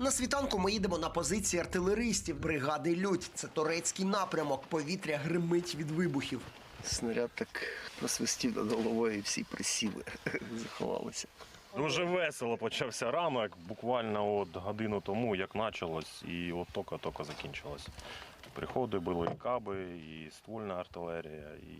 На світанку ми їдемо на позиції артилеристів бригади Людь. Це турецький напрямок. Повітря гримить від вибухів. Снаряд так просвистів над головою і всі присіли, заховалися. Дуже весело почався ранок, буквально от годину тому, як почалось, і от тільки-тільки закінчилось. Приходи були і каби, і ствольна артилерія, і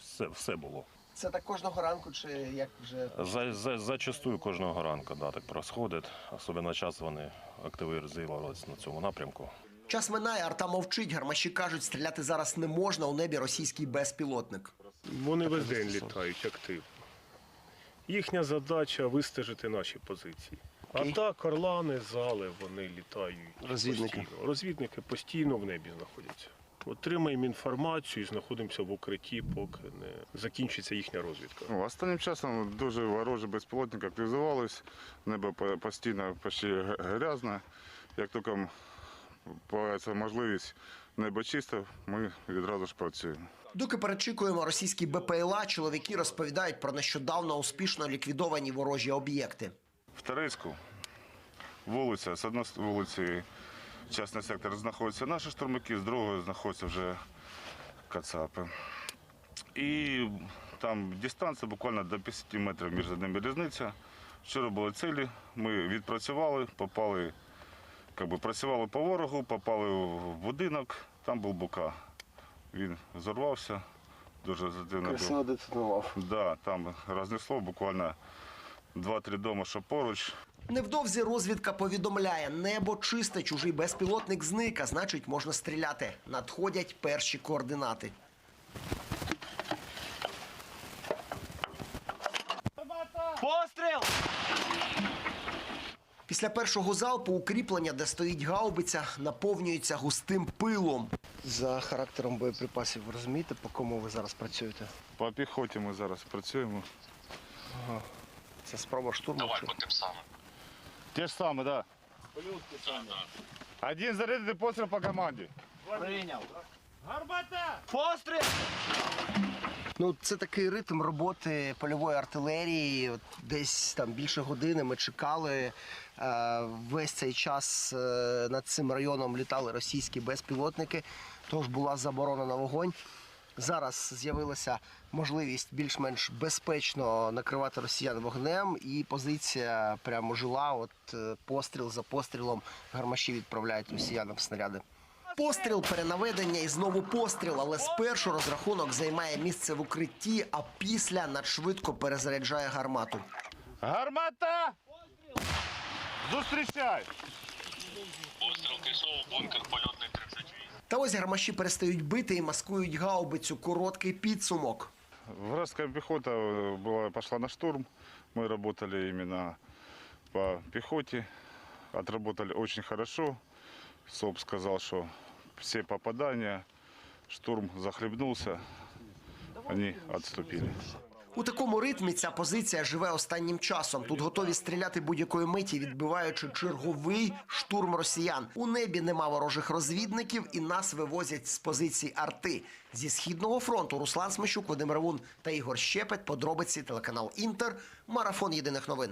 все, все було. Це так кожного ранку, чи як вже За, за, зачастую кожного ранку да, так происходить. Особливо час вони активізувалися на цьому напрямку. час минає, арта мовчить. Гармаші кажуть, стріляти зараз не можна. У небі російський безпілотник. Вони весь день літають активно. Їхня задача вистежити наші позиції. А так, орлани, зали, вони літають. Розвідники. Постійно. Розвідники постійно в небі знаходяться. Отримаємо інформацію і знаходимося в укритті, поки не закінчиться їхня розвідка. Ну, Останнім часом дуже ворожі безпілотники активізувались, небо постійно почти грязне. Як тільки появиться можливість небо чисте, ми відразу ж працюємо. Доки перечікуємо російські БПЛА, чоловіки розповідають про нещодавно успішно ліквідовані ворожі об'єкти. В Тарецьку вулиця, з одної вулиці частний сектор знаходяться наші штурмики, з другої знаходяться вже кацапи. І там дистанція буквально до 50 метрів між ними різниця. Вчора були цілі, ми відпрацювали, попали, как би, працювали по ворогу, попали в будинок, там був бука. Він зорвався, дуже зативно був. Красиво детонував. Да, там рознесло буквально 2-3 дома, що поруч. Невдовзі розвідка повідомляє, небо чисте, чужий безпілотник зник, а значить можна стріляти. Надходять перші координати. Постріл! Після першого залпу укріплення, де стоїть гаубиця, наповнюється густим пилом. За характером боєприпасів ви розумієте, по кому ви зараз працюєте? По піхоті ми зараз працюємо. Це спроба штурму. чи? Те ж саме, так. Да. Один зарядити постріл по команді. Прийняв. Гарбата! Ну, це такий ритм роботи польової артилерії. От десь там більше години ми чекали. Е, весь цей час е, над цим районом літали російські безпілотники, тож була заборона на вогонь. Зараз з'явилася можливість більш-менш безпечно накривати росіян вогнем, і позиція прямо жила. От е, постріл за пострілом гармаші відправляють росіянам снаряди. Постріл, перенаведення і знову постріл, але спершу розрахунок займає місце в укритті, а після надшвидко перезаряджає гармату. Гармата! Зустрічай! Постріл пішов, бункер польотний 38. Та ось гармаші перестають бити і маскують гаубицю. Короткий підсумок. Вражеская пехота э, была, пошла на штурм. Мы работали именно по пехоте. Отработали очень хорошо. СОП сказал, что все попадания, штурм захлебнулся. Они отступили. У такому ритмі ця позиція живе останнім часом. Тут готові стріляти будь-якої миті, відбиваючи черговий штурм росіян. У небі нема ворожих розвідників і нас вивозять з позицій арти. Зі східного фронту Руслан Смещук, Вадим Равун та Ігор Щепет. Подробиці телеканал Інтер. Марафон єдиних новин.